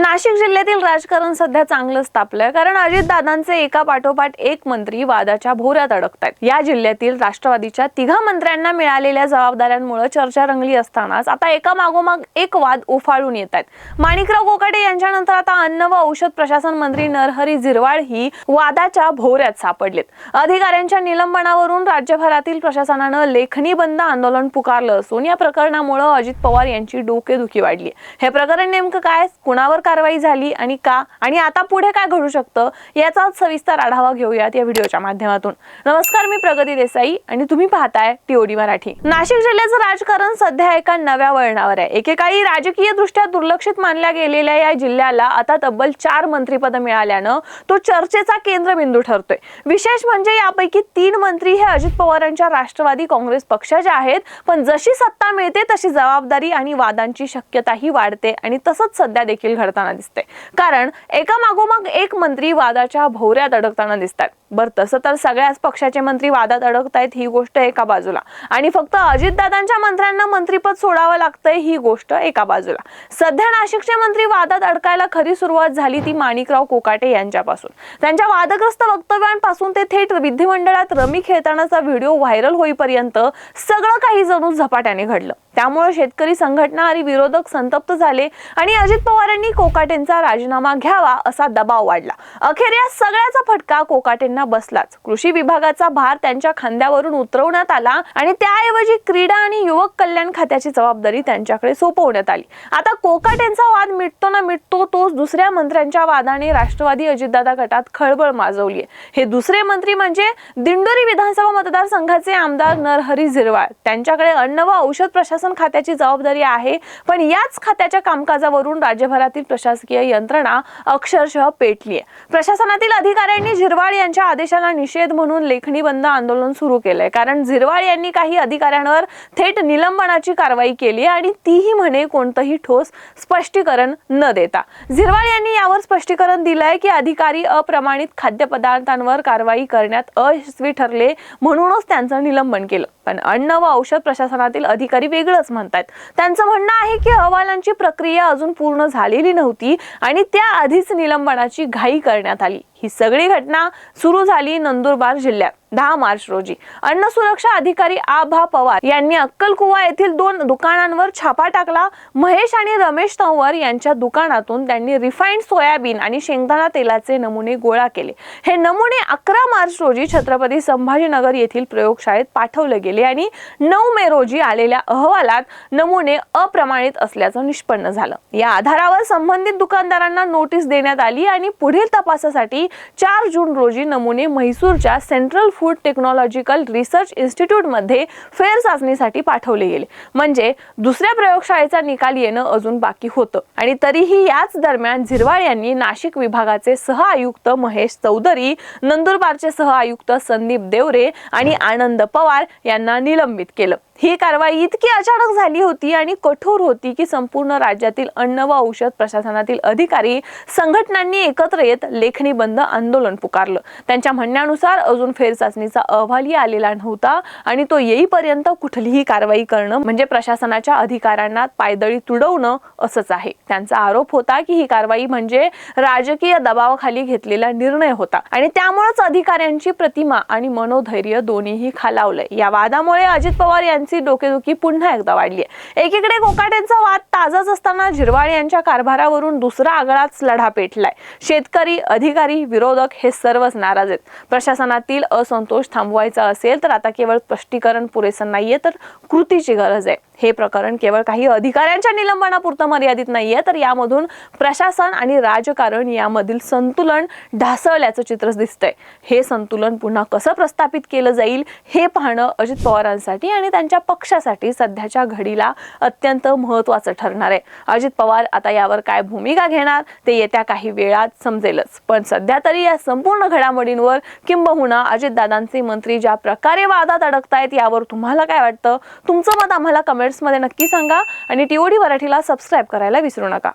नाशिक जिल्ह्यातील राजकारण सध्या चांगलंच तापलंय कारण अजितदादांचे एका पाठोपाठ एक मंत्री वादाच्या भोऱ्यात अडकत आहेत या जिल्ह्यातील राष्ट्रवादीच्या तिघा मंत्र्यांना मिळालेल्या जबाबदाऱ्यांमुळे चर्चा रंगली असतानाच आता एका मागोमाग एक वाद उफाळून येत आहेत माणिकराव गोकाटे यांच्यानंतर आता अन्न व औषध प्रशासन मंत्री नरहरी झिरवाळ ही वादाच्या भोऱ्यात सापडलेत. अधिकाऱ्यांच्या निलंबनावरून राज्यभरातील प्रशासनानं लेखणी बंद आंदोलन पुकारलं असून या प्रकरणामुळे अजित पवार यांची डोकेदुखी वाढली हे प्रकरण नेमकं काय? कुणावर कारवाई झाली आणि का? आणि आता पुढे काय घडू शकतं? याचा सविस्तर आढावा घेऊयात या व्हिडिओच्या माध्यमातून. नमस्कार मी प्रगती देसाई आणि तुम्ही पाहताय टीओडी मराठी. नाशिक जिल्ह्याचं राजकारण सध्या एका नव्या वळणावर आहे. एकेकाळी राजकीय दृष्ट्या दुर्लक्षित मानल्या गेलेल्या या जिल्ह्याला आता तब्बल चार मंत्रीपद मिळाल्यानं तो चर्चेचा केंद्रबिंदू ठरतोय. विशेष म्हणजे यापैकी तीन मंत्री हे अजित पवारांच्या राष्ट्रवादी काँग्रेस पक्षाचे आहेत. पण जशी सत्ता मिळते तशी जबाबदारी आणि वादांची शक्यताही वाढते आणि तसंच सध्या देखील घडताना दिसते. कारण एका मागोमाग एक मंत्री वादाच्या भोवऱ्यात अडकताना दिसतात. बरं तसं तर सगळ्याच पक्षाचे मंत्री वादात अडकतायत ही गोष्ट एका बाजूला. आणि फक्त अजितदादांच्या मंत्र्यांना मंत्रीपद सोडावं लागतंय ही गोष्ट एका बाजूला. सध्या नाशिकचे मंत्री वादात अडकायला खरी सुरुवात झाली ती माणिकराव कोकाटे यांच्यापासून. त्यांच्या वादग्रस्त वक्तव्यांपासून ते थेट विधिमंडळात रमी खेळतानाचा व्हिडिओ व्हायरल होईपर्यंत सगळं काही जणू झपाट्याने घडलं. त्यामुळे शेतकरी संघटना आणि विरोधक संतप्त झाले आणि अजित पवारांनी कोकाटेंचा राजीनामा घ्यावा असा दबाव वाढला. अखेर या सगळ्याचा फटका कोकाटेंना बसलाच. कृषी विभागाचा भार त्यांच्या खांद्यावरून उतरवण्यात आला आणि त्याऐवजी क्रीडा आणि युवक कल्याण खात्याची जबाबदारी त्यांच्याकडे सोपवण्यात आली. आता कोकाटेंचा वाद मिटतो ना मिटतो तोच दुसऱ्या मंत्र्यांच्या वादाने राष्ट्रवादी अजितदादा गटात खळबळ माजवली हे दुसरे मंत्री म्हणजे दिंडोरी विधानसभा मतदारसंघाचे आमदार नरहरी झिरवाळ. त्यांच्याकडे अन्न व औषध प्रशासन खात्याची जबाबदारी आहे. पण याच खात्याच्या कामकाजावरून राज्यभरातील प्रशासकीय यंत्रणा अक्षरशः पेटली आहे प्रशासनातील अधिकाऱ्यांनी झिरवाळ यांच्या आदेशाला निषेध म्हणून लेखणी बंद आंदोलन सुरू केलंय. कारण झिरवाळ यांनी काही अधिकाऱ्यांवर थेट निलंबनाची कारवाई केली आणि तीही म्हणे कोणतंही ठोस स्पष्टीकरण न देता. झिरवाळ यांनी यावर स्पष्टीकरण दिलंय की अधिकारी अप्रमाणित खाद्यपदार्थांवर कारवाई करण्यात अयशस्वी ठरले म्हणूनच त्यांचं निलंबन केलं. पण अन्न व औषध प्रशासनातील अधिकारी वेगळंच म्हणतात त्यांचं म्हणणं आहे की अहवालांची प्रक्रिया अजून पूर्ण झालेली नव्हती आणि त्याआधीच निलंबनाची घाई करण्यात आली. ही सगळी घटना सुरू झाली नंदुरबार जिल्ह्यात दहा मार्च रोजी. अन्न सुरक्षा अधिकारी आभा पवार यांनी अक्कलकुवा येथील दोन दुकानांवर छापा टाकला. महेश आणि रमेश तंवर यांच्या दुकानातून त्यांनी रिफाईंड सोयाबीन आणि शेंगदाणा तेलाचे नमुने गोळा केले. हे नमुने अकरा मार्च रोजी छत्रपती संभाजीनगर येथील प्रयोगशाळेत पाठवले गेले आणि नऊ मे रोजी आलेल्या अहवालात नमुने अप्रमाणित असल्याचं निष्पन्न झालं. या आधारावर संबंधित दुकानदारांना नोटीस देण्यात आली आणि पुढील तपासासाठी चार जून रोजी नमुने म्हैसूरच्या सेंट्रल फूड टेक्नॉलॉजिकल रिसर्च इन्स्टिट्यूटमध्ये फेर चाचणीसाठी पाठवले गेले. म्हणजे दुसऱ्या प्रयोगशाळेचा निकाल येणं अजून बाकी होतं. आणि तरीही याच दरम्यान झिरवाळ यांनी नाशिक विभागाचे सह आयुक्त महेश चौधरी नंदुरबारचे सह आयुक्त संदीप देवरे आणि आनंद पवार यांना निलंबित केलं. ही कारवाई इतकी अचानक झाली होती आणि कठोर होती की संपूर्ण राज्यातील अन्न व औषध प्रशासनातील अधिकारी संघटनांनी एकत्र येत लेखणी बंद आंदोलन पुकारलं. त्यांच्या म्हणण्यानुसार अजून फेरचाचणीचा अहवालही आलेला नव्हता आणि तो येईपर्यंत कुठलीही कारवाई करणं म्हणजे प्रशासनाच्या अधिकाऱ्यांना पायदळी तुडवणं असंच आहे. त्यांचा आरोप होता की ही कारवाई म्हणजे राजकीय दबावाखाली घेतलेला निर्णय होता आणि त्यामुळेच अधिकाऱ्यांची प्रतिमा आणि मनोधैर्य दोन्हीही खालावलंय. या वादामुळे अजित पवार यांचे डोकेदुखी पुन्हा एकदा वाढली आहे एकीकडे कोकाट्यांचा वाद ताजाच असताना झिरवाळ यांच्या कारभारावरून दुसरा आगळाच लढा पेटलाय. शेतकरी अधिकारी विरोधक हे सर्वच नाराज आहेत. प्रशासनातील असंतोष थांबवायचा असेल तर आता केवळ स्पष्टीकरण पुरेसं नाहीये तर कृतीची गरज आहे. हे प्रकरण केवळ काही अधिकाऱ्यांच्या निलंबनापुरतं मर्यादित नाहीये तर यामधून प्रशासन आणि राजकारण यामधील संतुलन ढासळल्याचं चित्र दिसतंय. हे संतुलन पुन्हा कसं प्रस्थापित केलं जाईल हे पाहणं अजित पवारांसाठी आणि त्यांच्या पक्षासाठी सध्याच्या घडीला अत्यंत महत्वाचं ठरणार आहे. अजित पवार आता यावर काय भूमिका घेणार ते येत्या काही वेळात समजेलच. पण सध्या तरी या संपूर्ण घडामोडींवर किंबहुना अजितदादांचे मंत्री ज्या प्रकारे वादात अडकतायत यावर तुम्हाला काय वाटतं? तुमचं मत आम्हाला कमेंट कमेंट्समध्ये नक्की सांगा आणि टीओडी मराठीला सबस्क्राईब करायला विसरू नका.